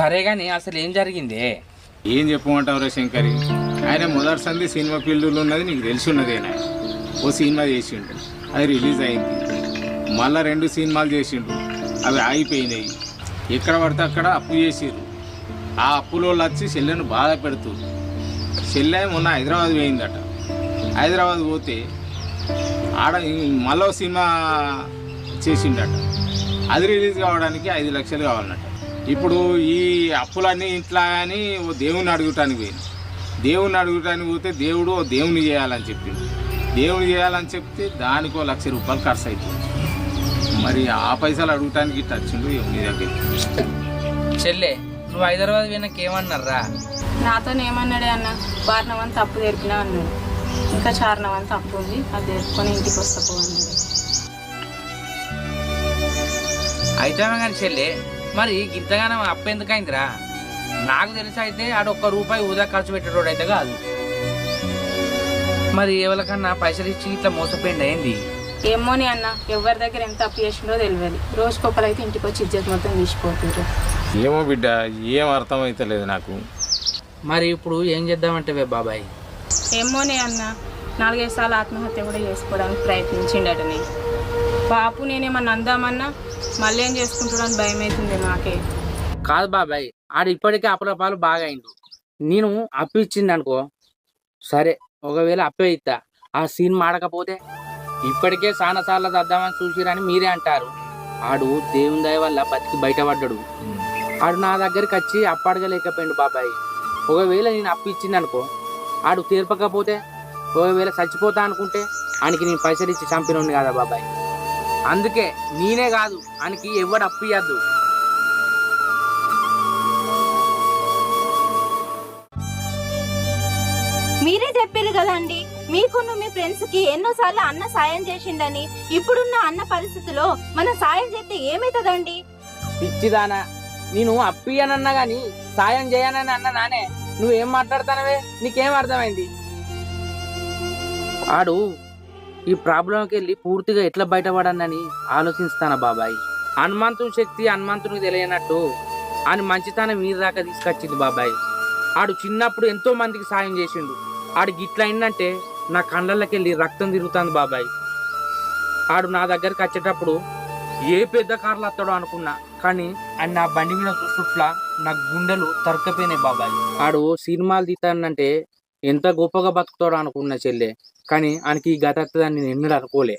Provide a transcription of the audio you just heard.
సరే గాని అసలు ఏం జరిగిందే? ఏం చెప్పమంటావు రా శంకరి? ఆయన మొదటి సంది సినిమా ఫీల్డ్లో ఉన్నది నీకు తెలిసి ఉన్నదేనా ఓ సినిమా చేసిండు. అది రిలీజ్ అయింది. మళ్ళా రెండు సినిమాలు చేసిండు. అవి ఆగిపోయినాయి. ఎక్కడ పడితే అక్కడ అప్పు చేసిర్రు. ఆ అప్పులో వాళ్ళు వచ్చి చెల్లెను బాధ పెడుతూ చెల్లె మొన్న హైదరాబాద్ పోయిందట. హైదరాబాద్ పోతే ఆడ మళ్ళీ సినిమా చేసిండట. అది రిలీజ్ కావడానికి ఐదు లక్షలు కావాలన్నట్టు ఇప్పుడు ఈ అప్పులన్నీ ఇంట్లో అని ఓ దేవుని అడుగుటానికి పోయింది దేవుని అడుగుటానికి పోతే దేవుడు ఓ దేవుని చేయాలని చెప్పింది దేవుని చేయాలని చెప్తే దానికి ఓ లక్ష రూపాయలు ఖర్చు అవుతుంది మరి ఆ పైసలు అడుగుటానికి ఇట్లా వచ్చిండు మీ దగ్గర. చెల్లె నువ్వు హైదరాబాద్ పోయినాక ఏమన్నారా? నాతో ఏమన్నాడే అన్న? వారణం తప్పు తెరిపినా అన్నాడు. ఇంకా చారణం అంతా అప్పు ఉంది. అది తెరుపుకొని ఇంటికి వస్తా అన్నాడు. అయితే కానీ చెల్లె మరి ఇంతగానో అప్పు ఎందుకైందిరా? నాకు తెలిసి అయితే ఆడు ఒక్క రూపాయి ఊదా ఖర్చు పెట్టేటోడు అయితే కాదు. మరి ఎవరికన్నా పైసలు ఇచ్చి ఇట్లా మోసపోయింది ఏంది? ఏమోని అన్న ఎవరి దగ్గర ఎంత అప్పు చేసిండో తెలియదు. రోజుకొకరైతే ఇంటికి వచ్చి ఇజ్జత్ మొత్తం తీసిపోతుంటారు ఏమో బిడ్డ ఏం అర్థమైతలేదు నాకు. మరి ఇప్పుడు ఏం చేద్దామంటే వే బాబాయ్? ఏమోనే అన్న నాలుగైదు సార్లు ఆత్మహత్య కూడా చేసుకోవడానికి ప్రయత్నించిండటని. బాపు నేనేమన్నా అందామన్నా మళ్ళీ ఏం చేసుకుంటాడని భయం అవుతుంది నాకే కాదు బాబాయ్ ఆడు ఇప్పటికే అప్పులపాలు బాగా అయిండు నేను అప్పు ఇచ్చింది అనుకో సరే ఒకవేళ అప్పే ఇస్తా ఆ సీన్ మాడకపోతే ఇప్పటికే చాలా సార్లు చద్దామని చూసిరని మీరే అంటారు. ఆడు దేవుని దయ వల్ల బతికి బయటపడ్డాడు. ఆడు నా దగ్గరికి వచ్చి అప్పు బాబాయ్. ఒకవేళ నేను అప్పు ఇచ్చింది అనుకో ఆడు తీర్పకపోతే ఒకవేళ చచ్చిపోతా అనుకుంటే ఆయనకి నేను పైసలు ఇచ్చి చంపినోడిని కదా బాబాయ్? అందుకే నేనే కాదు ఆయనకి ఎవడు అప్పు ఇవ్వద్దు మీరే చెప్పారు కదండి మీకును మీ ఫ్రెండ్స్కి ఎన్నోసార్లు అన్న సాయం చేసిండని ఇప్పుడున్న అన్న పరిస్థితిలో మనం సాయం చేస్తే ఏమైతుందండి? పిచ్చిదానా నేను అప్పియనన్నా గాని సాయం చేయనని అన్న నానే నువ్వేం మాట్లాడతానవే? నీకేం అర్థమైంది? ఆడు ఈ ప్రాబ్లంకి వెళ్ళి పూర్తిగా ఎట్లా బయటపడనని ఆలోచిస్తాను బాబాయ్? హనుమంతుని శక్తి హనుమంతునికి తెలియనట్టు ఆయన మంచితనం మీరు దాకా తీసుకొచ్చింది బాబాయ్. ఆడు చిన్నప్పుడు ఎంతో మందికి సాయం చేసిండు. ఆడు గిట్ల అయిందంటే నా కళ్ళకి వెళ్ళి రక్తం తిరుగుతుంది బాబాయ్. ఆడు నా దగ్గరికి వచ్చేటప్పుడు ఏ పెద్ద కార్లు వస్తాడో అనుకున్నా కానీ ఆయన నా బండి మీద చూసుట్లా నా గుండెలు తరకపోయినాయి బాబాయ్. ఆడు సినిమాలు తీతానంటే ఎంత గొప్పగా బతుకుతాడు అనుకున్న చెల్లె. కానీ ఆయనకి ఈ గత వస్తుందని నేను అనుకోలే.